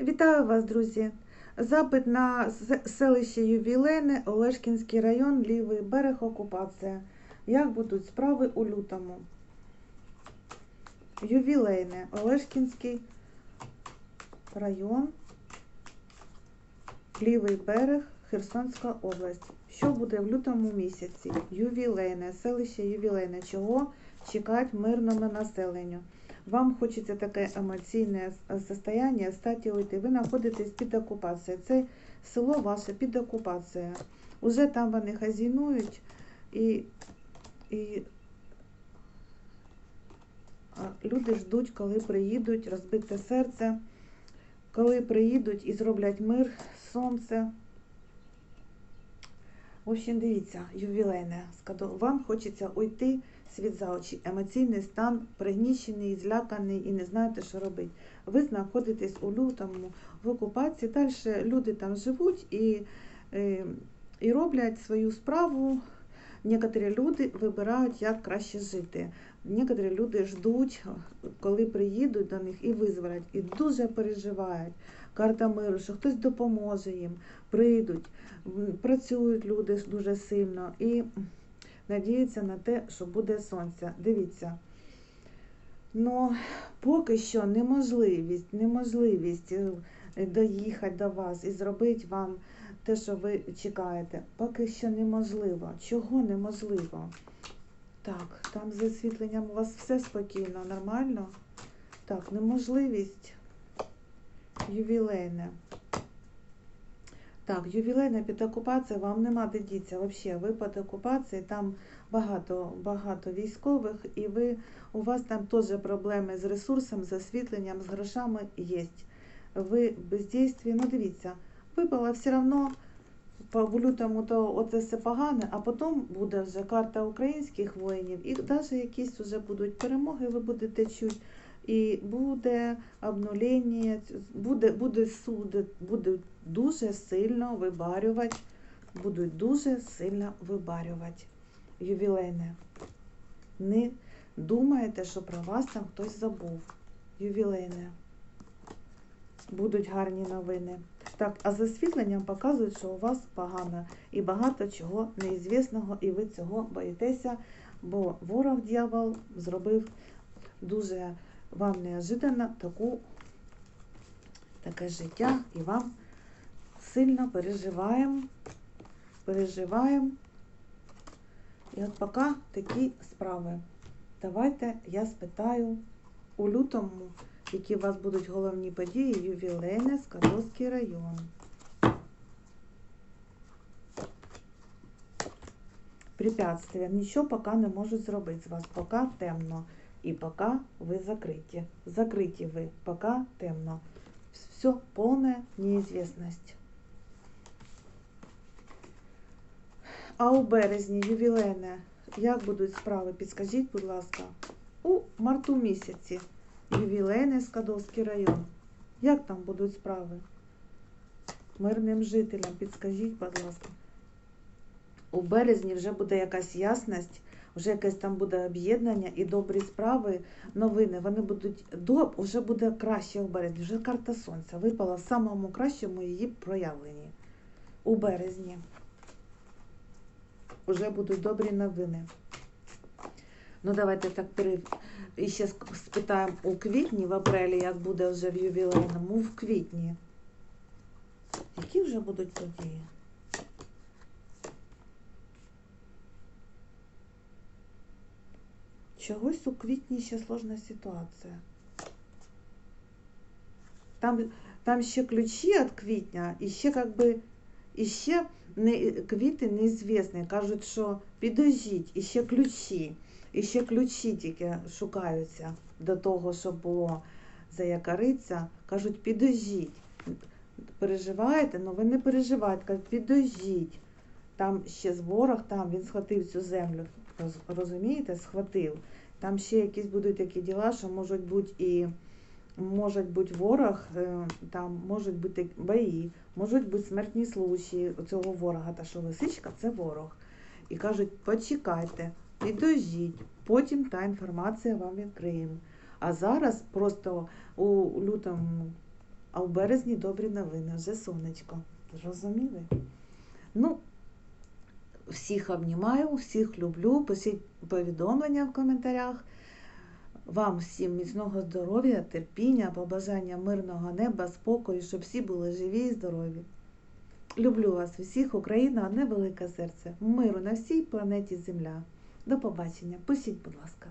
Вітаю вас, друзі! Запит на селище Ювілейне, Олешкінський район, лівий берег, окупація. Як будуть справи у лютому? Ювілейне, Олешкінський район, лівий берег, Херсонська область. Що буде в лютому місяці? Ювілейне, селище Ювілейне. Чого чекать мирному населенню? Вам хочеться таке емоційне с- состояние, статі уйти. Ви знаходитесь під окупацією. Це село ваше під окупацією. Уже там вони хазінують і, і люди ждуть, коли приїдуть, розбите серце, коли приїдуть і зроблять мир, сонце. В общем, дивіться, ювілейне. Вам хочеться уйти світ за очі, емоційний стан, пригнічений, зляканий і не знаєте, що робити. Ви знаходитесь у лютому в окупації, далі люди там живуть і, е, і роблять свою справу. Некоторі люди вибирають, як краще жити. Некоторі люди ждуть, коли приїдуть до них і визволять, і дуже переживають. Карта миру, що хтось допоможе їм, прийдуть, працюють люди дуже сильно і надіються на те, що буде сонце. Дивіться. Ну, поки що неможливість, неможливість е, доїхати до вас і зробити вам те, що ви чекаєте. Поки що неможливо. Чого неможливо? Так, там з освітленням у вас все спокійно, нормально? Так, неможливість ювілейне. Так, ювілейна під окупацією, вам нема де діться взагалі. Ви під окупацією, там багато, багато військових, і ви, у вас там теж проблеми з ресурсом, з освітленням, з грошами є. Ви в бездействі, ну дивіться, випало все одно по лютому то оце все погане, а потім буде вже карта українських воїнів, і навіть якісь вже будуть перемоги, ви будете чути. І буде обнулення, буде, буде суд, будуть дуже сильно вибарювати, будуть дуже сильно вибарювати ювілейне. Не думайте, що про вас там хтось забув. Ювілейне. Будуть гарні новини. Так, а з освітленням показують, що у вас погано і багато чого неізвісного, і ви цього боїтеся, бо ворог дьявол зробив дуже вам неожиданно таку, таке життя, і вам сильно переживаємо, переживаємо. І от поки такі справи. Давайте я спитаю у лютому, які у вас будуть головні події, ювілейне, Скадовський район. Препятствия. Нічого поки не можуть зробити з вас, поки темно. І поки ви закриті. Закриті ви, поки темно. Все повна неізвісність. А у березні ювілейне, як будуть справи? Підскажіть, будь ласка, у марту місяці ювілейне Скадовський район. Як там будуть справи? Мирним жителям, підскажіть, будь ласка. У березні вже буде якась ясність, вже якесь там буде об'єднання і добрі справи, новини. Вони будуть до вже буде краще у березні. Вже карта сонця випала в самому кращому її проявленні. У березні. Уже будуть добрі новини. Ну, давайте так і ще спитаємо у квітні, в апрелі, як буде вже в ювілейному, в квітні. Які вже будуть події? Чогось у квітні ще сложна ситуація. Там, там ще ключі від квітня, і ще как би, і ще не, квіти неізвісні. Кажуть, що підожіть, і ще ключі, і ще ключі тільки шукаються до того, щоб було заякориться. Кажуть, підожіть. Переживаєте? Ну ви не переживайте, кажуть, підожіть. Там ще з ворог, там він схватив цю землю. Роз- Розумієте, схватив. Там ще якісь будуть такі діла, що можуть бути і можуть бути ворог, е, там можуть бути бої, можуть бути смертні случаї цього ворога. Та що лисичка це ворог. І кажуть, почекайте, підожіть, потім та інформація вам відкриємо. А зараз просто у лютому А в березні добрі новини, вже сонечко. Зрозуміли? Ну, всіх обнімаю, всіх люблю. Пишіть повідомлення в коментарях. Вам всім міцного здоров'я, терпіння, побажання мирного неба, спокою, щоб всі були живі і здорові. Люблю вас всіх, Україна, одне велике серце. Миру на всій планеті Земля. До побачення. Пишіть, будь ласка.